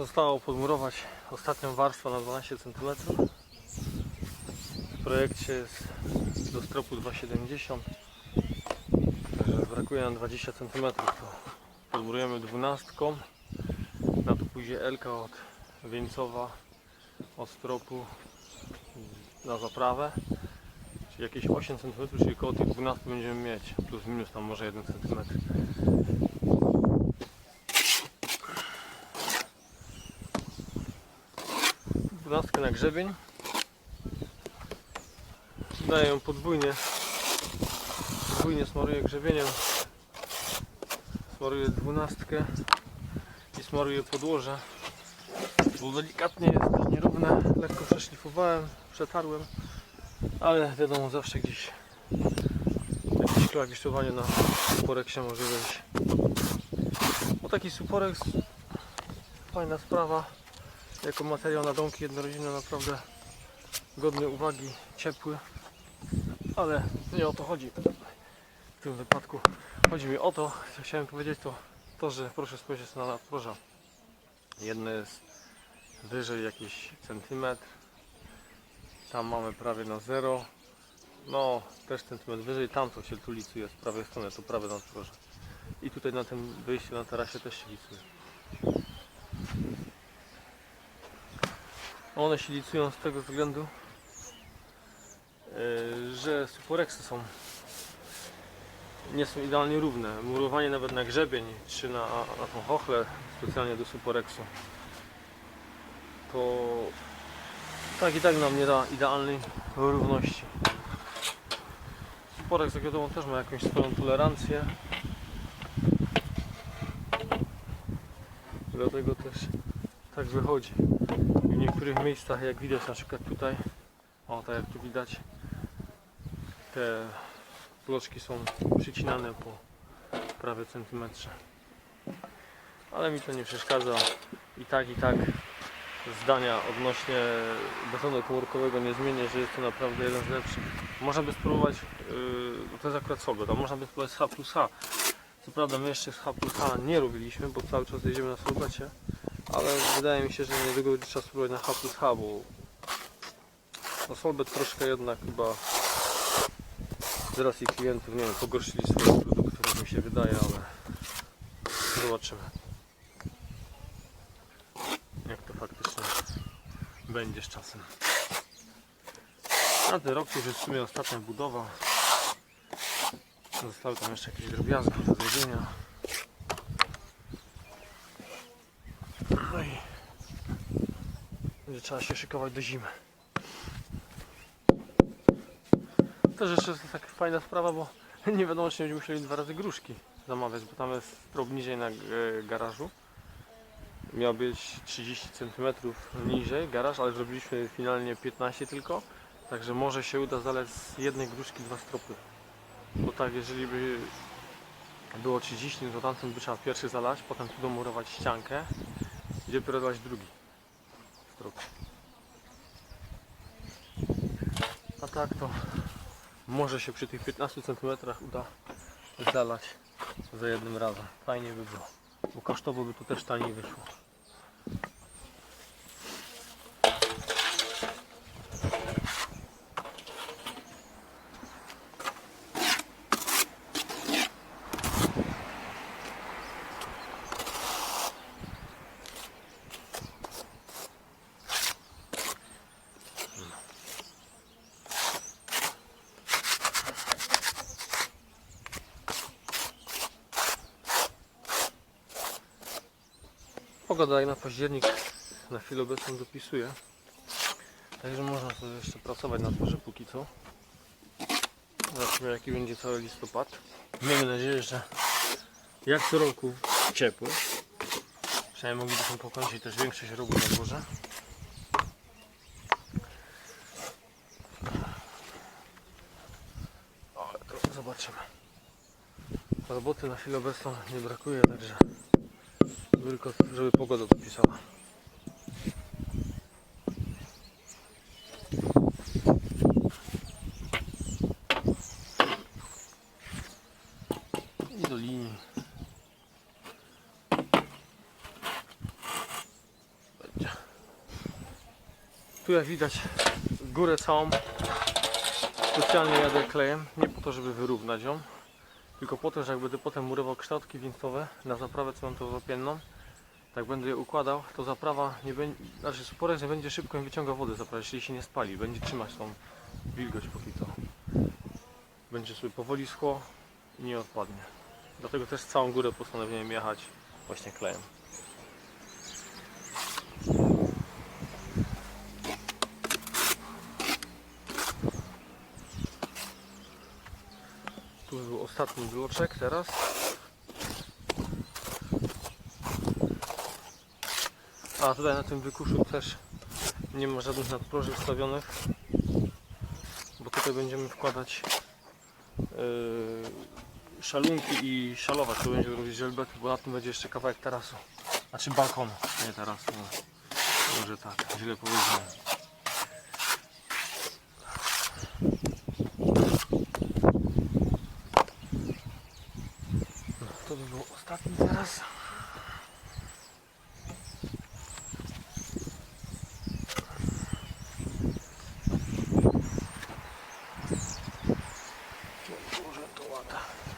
Zostało podmurować ostatnią warstwę na 12 cm. W projekcie jest do stropu 2,70 Także brakuje nam 20 cm. To podmurujemy 12. Na to pójdzie Elka od Wieńcowa od stropu na zaprawę. Czyli jakieś 8 cm, czyli koło tych 12 będziemy mieć. Plus minus tam może 1 cm. Dwunastkę na grzebień. Daję ją podwójnie. Podwójnie smaruję grzebieniem. Smaruję dwunastkę i smaruję podłoże. Bo delikatnie jest dość nierówne. Lekko przeszlifowałem, przetarłem. Ale wiadomo, zawsze gdzieś jakieś klawiszowanie na suporek się może wejść. No taki suporek, fajna sprawa. Jako materiał na domki jednorodzinne naprawdę godny uwagi, ciepły. Ale nie o to chodzi w tym wypadku. Chodzi mi o to, co chciałem powiedzieć to, to że proszę spojrzeć na nadproża. Jedno jest wyżej jakiś centymetr. Tam mamy prawie na zero. No, też centymetr wyżej. Tam co się tu licuje z prawej strony, to prawe nadproże. I tutaj na tym wyjściu na tarasie też się licuje. One się licują z tego względu, yy, że suporeksy są nie są idealnie równe. Murowanie nawet na grzebień czy na, na tą chochlę specjalnie do suporeksu to tak i tak nam nie da idealnej równości. Suporek jak wiadomo też ma jakąś swoją tolerancję. Dlatego też tak wychodzi. I w niektórych miejscach jak widać na przykład tutaj, o tak jak tu widać, te bloczki są przycinane po prawie centymetrze. Ale mi to nie przeszkadza. I tak i tak zdania odnośnie betonu komórkowego nie zmienię, że jest to naprawdę jeden z lepszych. Można by spróbować, yy, to jest akurat a można by spróbować z H plus H. Co prawda my jeszcze z H plus H nie robiliśmy, bo cały czas jedziemy na Solbecie, ale wydaje mi się, że niedługo będzie trzeba spróbować na H plus H, bo no Solbet troszkę jednak chyba z racji klientów, nie wiem, pogorszyli swoje produkty, tak mi się wydaje, ale zobaczymy. Jak to faktycznie będzie z czasem. Na ten rok już jest w sumie ostatnia budowa. Zostały tam jeszcze jakieś drobiazgi do zrobienia. No będzie trzeba się szykować do zimy. Też jeszcze jest taka fajna sprawa, bo nie wiadomo czy będziemy musieli dwa razy gruszki zamawiać, bo tam jest trop niżej na e, garażu. Miał być 30 cm niżej garaż, ale zrobiliśmy finalnie 15 tylko. Także może się uda zalać z jednej gruszki dwa stropy. Bo tak, jeżeli by było 30, no to tamten by trzeba pierwszy zalać, potem tu domurować ściankę i dopiero drugi strop. A tak to może się przy tych 15 cm uda zalać za jednym razem. Fajnie by było, bo kosztowo by tu też taniej wyszło. Pogoda jak na październik na chwilę obecną dopisuje. Także można sobie jeszcze pracować na dworze póki co. Zobaczymy jaki będzie cały listopad. Miejmy nadzieję, że jak co roku ciepły. Przynajmniej moglibyśmy pokończyć też większość robót na dworze. Ale to zobaczymy. Roboty na chwilę obecną nie brakuje, także tylko żeby pogoda dopisała. I do linii. Tu jak widać górę całą specjalnie jadę klejem, nie po to, żeby wyrównać ją, tylko po to, że jak będę potem murował kształtki wieńcowe na zaprawę cementowo-wapienną, tak będę je układał, to zaprawa nie będzie, znaczy sporek nie będzie szybko im wyciągał wodę zaprawa, jeśli się nie spali, będzie trzymać tą wilgoć póki to. Będzie sobie powoli schło i nie odpadnie. Dlatego też całą górę postanowiłem jechać właśnie klejem. Tu był ostatni bloczek teraz. A tutaj na tym wykuszu też nie ma żadnych nadproży wstawionych. Bo tutaj będziemy wkładać yy, szalunki i szalować. Tu będzie robić żelbety, bo na tym będzie jeszcze kawałek tarasu. Znaczy balkonu, nie tarasu. No. Może tak, źle powiedziałem. to by było ostatni zaraz. Boże, you.